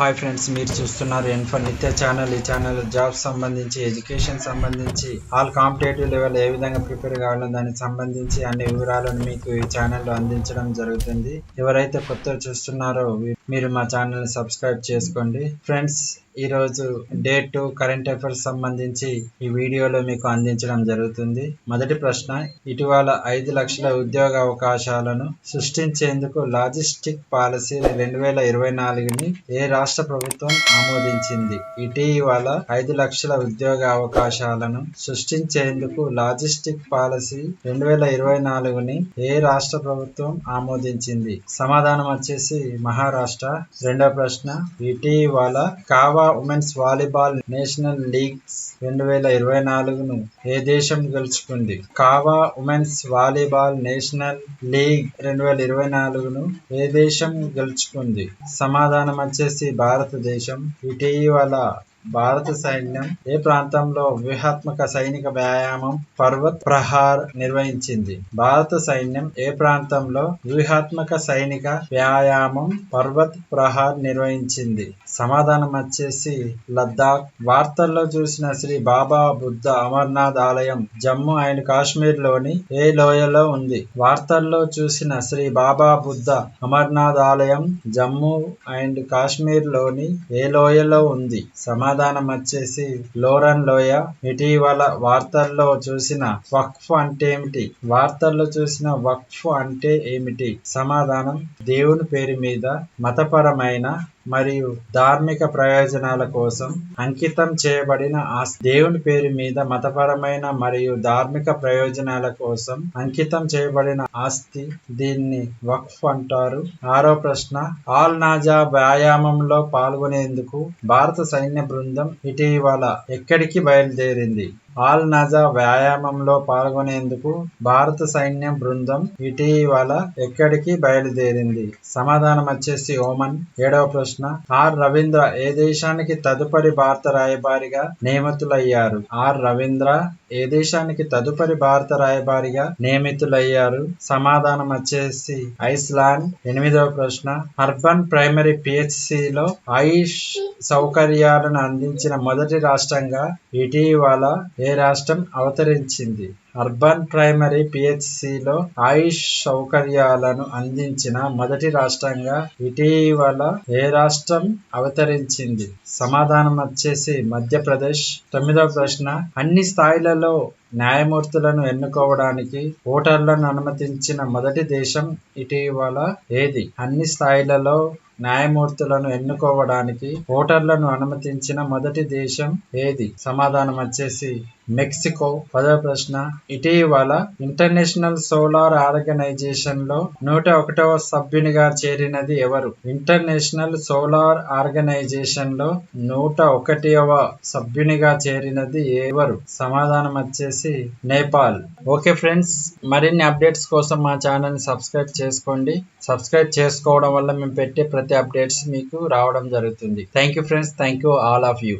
Hi friends మీరు చూస్తున్నారు ఎన్ఫర్ Nithya channel ఈ ఛానల్ జాబ్ సంబంధించి ఎడ్యుకేషన్ సంబంధించి ఆల్ కాంపిటేటివ్ లెవెల్ ఏ విధంగా ప్రిపేర్ కావాలో దానికి సంబంధించి అన్ని వివరాలను మీకు ఈ ఛానల్లో అందించడం జరుగుతుంది. ఎవరైతే కొత్త చూస్తున్నారో మీరు మా ఛానల్ సబ్స్క్రైబ్ చేసుకోండి. ఫ్రెండ్స్ ఈరోజు డే టు కరెంట్ అఫైర్స్ సంబంధించి ఈ వీడియోలో మీకు అందించడం జరుగుతుంది. మొదటి ప్రశ్న ఇటీవల ఐదు లక్షల ఉద్యోగ అవకాశాలను సృష్టించేందుకు లాజిస్టిక్ పాలసీ రెండు వేల ఇరవై నాలుగుని ఏ రాష్ట్ర ప్రభుత్వం ఆమోదించింది? ఇటీవల ఐదు లక్షల ఉద్యోగ అవకాశాలను సృష్టించేందుకు లాజిస్టిక్ పాలసీ రెండు వేల ఇరవై నాలుగుని ఏ రాష్ట్ర ప్రభుత్వం ఆమోదించింది? సమాధానం వచ్చేసి మహారాష్ట్ర. రెండో ప్రశ్న. ఇటీవల కావా ఉమెన్స్ వాలీబాల్ నేషనల్ లీగ్స్ రెండు వేల ఇరవై నాలుగును ఏ దేశం గెలుచుకుంది? కావా ఉమెన్స్ వాలీబాల్ నేషనల్ లీగ్ రెండు వేల ఇరవై నాలుగును ఏ దేశం గెలుచుకుంది? సమాధానం వచ్చేసి భారతదేశం. ఇటీవల భారత సైన్యం ఏ ప్రాంతంలో వ్యూహాత్మక సైనిక వ్యాయామం పర్వత్ ప్రహార్ నిర్వహించింది? భారత సైన్యం ఏ ప్రాంతంలో వ్యూహాత్మక సైనిక వ్యాయామం పర్వత్ ప్రహార్ నిర్వహించింది? సమాధానం వచ్చేసి లద్దాఖ్. వార్తల్లో చూసిన శ్రీ బాబా బుద్ధ అమర్నాథ్ ఆలయం జమ్మూ అండ్ కాశ్మీర్లోని ఏ లోయలో ఉంది? వార్తల్లో చూసిన శ్రీ బాబా బుద్ధ అమర్నాథ్ ఆలయం జమ్మూ అండ్ కాశ్మీర్లోని ఏ లోయలో ఉంది? సమా సమాధానం వచ్చేసి లోరన్ లోయ ఇటీవల వార్తల్లో చూసిన వక్ఫ్ అంటే ఏమిటి? వార్తల్లో చూసిన వక్ఫ్ అంటే ఏమిటి? సమాధానం దేవుని పేరు మీద మతపరమైన మరియు ధార్మిక ప్రయోజనాల కోసం అంకితం చేయబడిన ఆస్తి దేవుని పేరు మీద మతపరమైన మరియు ధార్మిక ప్రయోజనాల కోసం అంకితం చేయబడిన ఆస్తి దీన్ని వక్ఫ్ అంటారు. ఆరో ప్రశ్న ఆల్ నాజా వ్యాయామంలో పాల్గొనేందుకు భారత సైన్య బృందం ఇటీవల ఎక్కడికి బయలుదేరింది? ఆల్ నజా వ్యాయామంలో పాల్గొనేందుకు భారత సైన్యం బృందం ఇటీవల ఎక్కడికి బయలుదేరింది? సమాధానం వచ్చేసి ఓమన్ ఏడవ ప్రశ్న. ఆర్. రవీంద్ర ఏ దేశానికి తదుపరి భారత రాయబారిగా నియమితులయ్యారు? ఆర్. రవీంద్ర ఏ దేశానికి తదుపరి భారత రాయబారిగా నియమితులయ్యారు? సమాధానం వచ్చేసి ఐస్లాండ్ ఎనిమిదవ ప్రశ్న. అర్బన్ ప్రైమరీ పిహెచ్సిలో ఆయుష్ సౌకర్యాలను అందించిన మొదటి రాష్ట్రంగా ఇటీవల ఏ రాష్ట్రం అవతరించింది? అర్బన్ ప్రైమరీ పిహెచ్సిలో ఆయుష్ సౌకర్యాలను అందించిన మొదటి రాష్ట్రంగా ఇటీవల ఏ రాష్ట్రం అవతరించింది? సమాధానం వచ్చేసి మధ్యప్రదేశ్. తొమ్మిదవ ప్రశ్న అన్ని స్థాయిలలో న్యాయమూర్తులను ఎన్నుకోవడానికి ఓటర్లను అనుమతించిన మొదటి దేశం ఇటీవల ఏది? అన్ని స్థాయిలలో న్యాయమూర్తులను ఎన్నుకోవడానికి ఓటర్లను అనుమతించిన మొదటి దేశం ఏది? సమాధానం వచ్చేసి మెక్సికో పదవ ప్రశ్న ఇటీవల ఇంటర్నేషనల్ సోలార్ ఆర్గనైజేషన్లో నూట ఒకటవ సభ్యునిగా చేరినది ఎవరు? ఇంటర్నేషనల్ సోలార్ ఆర్గనైజేషన్లో నూట ఒకటవ సభ్యునిగా చేరినది ఎవరు? సమాధానం వచ్చేసి నేపాల్. ఓకే ఫ్రెండ్స్ మరిన్ని అప్డేట్స్ కోసం మా ఛానల్ సబ్స్క్రైబ్ చేసుకోండి. సబ్స్క్రైబ్ చేసుకోవడం వల్ల మేము పెట్టే ప్రతి అప్డేట్స్ మీకు రావడం జరుగుతుంది. Thank you friends thank you all of you.